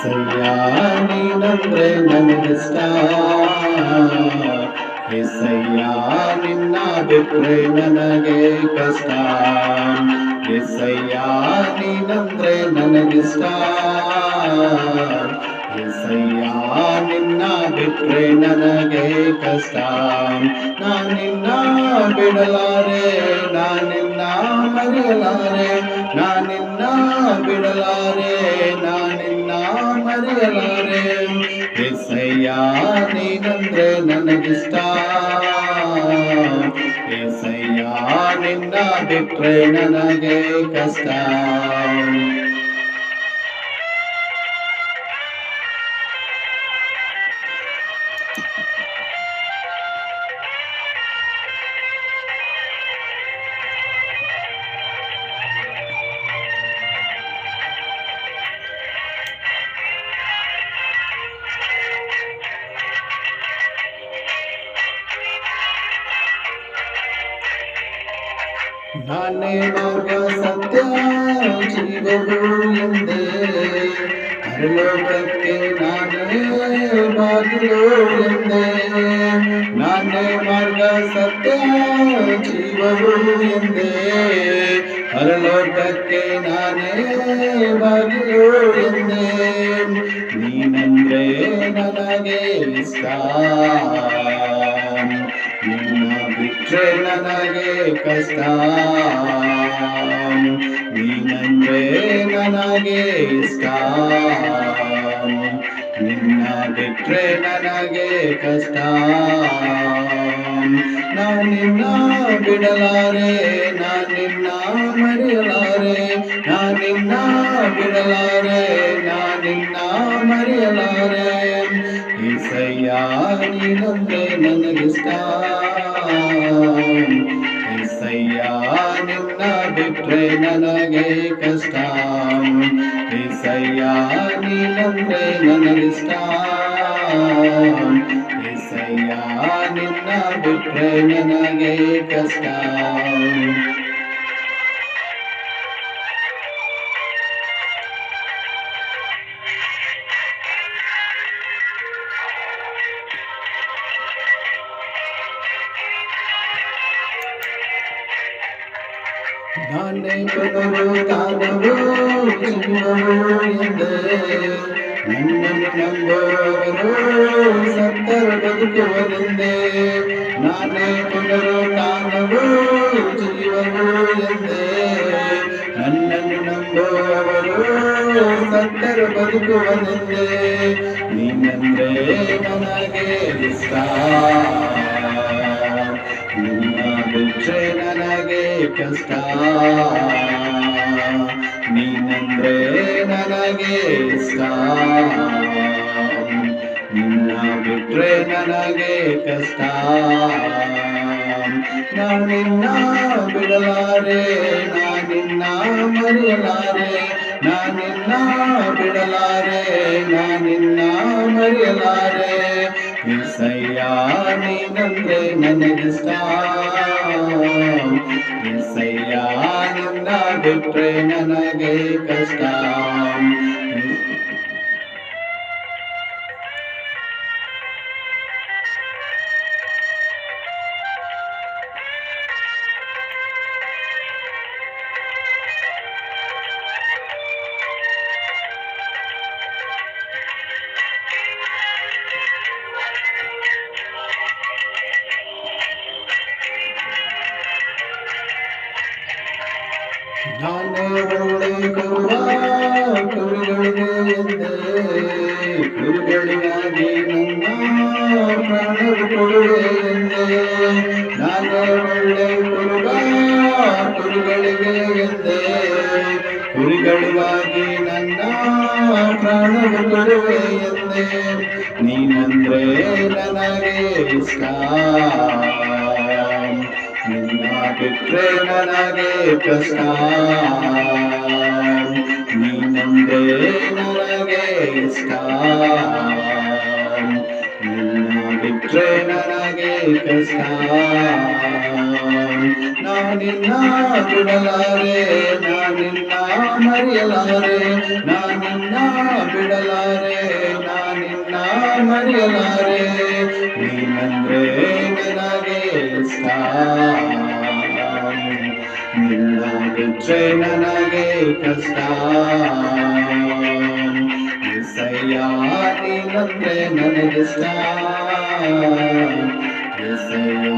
ಎಸಯ್ಯ ನೀನಂದ್ರೆ ನನಗಿಷ್ಟ ಎಸಯ್ಯ ನಿನ್ನ ಬಿಟ್ರೆ ನನಗೆ ಕಷ್ಟ. ಎಸಯ್ಯ ನೀನಂದ್ರೆ ನನಗಿಷ್ಟ. ಎಸಯ್ಯ ನಿನ್ನ ಬಿಟ್ರೆ ನನಗೆ ಕಷ್ಟ. ನಾನಿನ್ನ ಬಿಡಲಾರೆ, ನಾನಿನ್ನ ಮರೆಯಲಾರೆ, ನಾನಿನ್ನ ಬಿಡಲಾರೆ, ನಾನಿನ್ನ ಮರೆಯಲಾರೆ ಎಸಯ್ಯ ನೀನಂದ್ರೆ ನನಗಿಷ್ಟ ಎಸಯ್ಯ ನಿನ್ನ ಬಿಟ್ರೆ ನನಗೆ ಕಷ್ಟ ನಾನೇ ಮಾರ್ಗ ಸತ್ಯ ಜೀವವು ಎಂದೇ ಹರಲೋಕಕ್ಕೆ ನಾನೇ ಬಾಗಿಲು ಎಂದೇ ನಾನೇ ಮಾರ್ಗ ಸತ್ಯ ಜೀವವು ಎಂದೇ ಹರಲೋಕಕ್ಕೆ ನಾನೇ ಬಾಗಿಲು ಎಂದೇ ನೀನಂದ್ರೆ ನನಗೆ ಇಷ್ಟ ನಿನ್ನ ಬಿಟ್ಟರೆ ನನಗೆ ಕಷ್ಟ ನೀನಂದ್ರೆ ನನಗೆ ಇಷ್ಟ ನಿನ್ನ ಬಿಟ್ಟರೆ ನನಗೆ ಕಷ್ಟ ನಾನು ನಿನ್ನ ಬಿಡಲಾರೆ, ನಾನು ನಿನ್ನ ಮರೆಯಲಾರೆ, ನಾನು ನಿನ್ನ ಬಿಡಲಾರೆ, ನಾನು ನಿನ್ನ ಮರೆಯಲಾರೆ. ಈ ಸಯ್ಯ ನೀನಂದ್ರೆ ನನಗಿಷ್ಟ. ನನಗೆ ಕಷ್ಟ ಈಸಯ್ಯ ನೀನಂದ್ರೆ ನನಗಿಷ್ಟ ಈಸಯ್ಯ ನಿನ್ನ ಬಿಟ್ರೆ ನನಗೆ ಕಷ್ಟ ನಾನೇ ಪುನರು ತಾನವು ಜೀವವು ಎಂದೇ ನನ್ನನ್ನು ನಂಬುವವರು ಸತ್ತರ ಬದುಕುವರೆಂದೇ ನಾನೇ ಪುನರು ತಾನವು ಜೀವವು ಎಂದೇ ನನ್ನನ್ನು ನಂಬುವವರು ಸತ್ತರ ಬದುಕುವನೆಂದೇ ನೀನಂದ್ರೆ ನನಗೆ ಇಷ್ಟ ನಿನ್ನ ಬಿಟ್ರೆ ನನಗೆ ಕಷ್ಟ. ನೀನಂದ್ರೆ ನನಗೆ ಇಷ್ಟ. ನಿನ್ನ ಬಿಟ್ರೆ ನನಗೆ ಕಷ್ಟ. ನಾನಿನ್ನ ಬಿಡಲಾರೆ ನಾನಿನ್ನ ಮರೆಯಲಾರೆ ನಿನ್ನ ಬಿಡಲಾರೆ ನಾನಿನ್ನ ಮರೆಯಲಾರೆ. ಇಸಯ್ಯ ನೀನಂದ್ರೆ ನನಗಿಷ್ಟ ಇಸಯ್ಯ ನಿನ್ನ ಬಿಟ್ರೆ ನನಗೆ ಕಷ್ಟ ಕುರಿಗಳಿಗಾಗಿ ನನ್ನ ಪ್ರಾಣವು ಕೊಡುವೆ ಎಂದೇ ನೀನಂದ್ರೆ ನನಗೆ ಇಷ್ಟ ನಿನ್ನ ಬಿಟ್ರೆ ನನಗೆ ಕಷ್ಟ ನೀನಂದ್ರೆ ನನಗೆ ಇಷ್ಟ ನಿನ್ನ ಬಿಟ್ರೆ ನನಗೆ ಕಷ್ಟ ನಾನಿನ್ನ ಬಿಡಲಾರೆ ನಾನಿನ್ನ ಮರೆಯಲಾರೆ ನಾನಿನ್ನ ಬಿಡಲಾರೆ ಮರೆಯಲಾರೆ ನೀನಂದ್ರೆ ನನಗೆ ಇಷ್ಟ ನಿನ್ನ ಬಿಟ್ರೆ ನನಗೆ ಕಷ್ಟ ಎಸಯ್ಯ ನೀನಂದ್ರೆ ನನಗಿಷ್ಟ ಎಸಯ್ಯ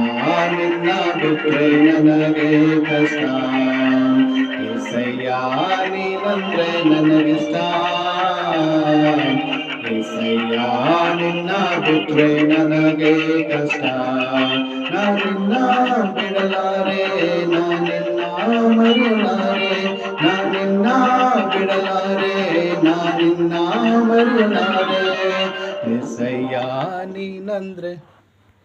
ನಿನ್ನ ಬಿಟ್ರೆ ನನಗೆ ಕಷ್ಟ ಎಸಯ್ಯ ನೀನಂದ್ರೆ ನನಗಿಷ್ಟ ಎಸಯ್ಯ ನಿನ್ನ ಬಿಟ್ರೆ ನನಗೆ ಕಷ್ಟ ನಾನಿನ್ನ ಬಿಡಲಾರೆ ನಾನಿನ್ನ மருளாரே நான் நின்னா விடலாரே நான் நின்னா மருளாரே எசையா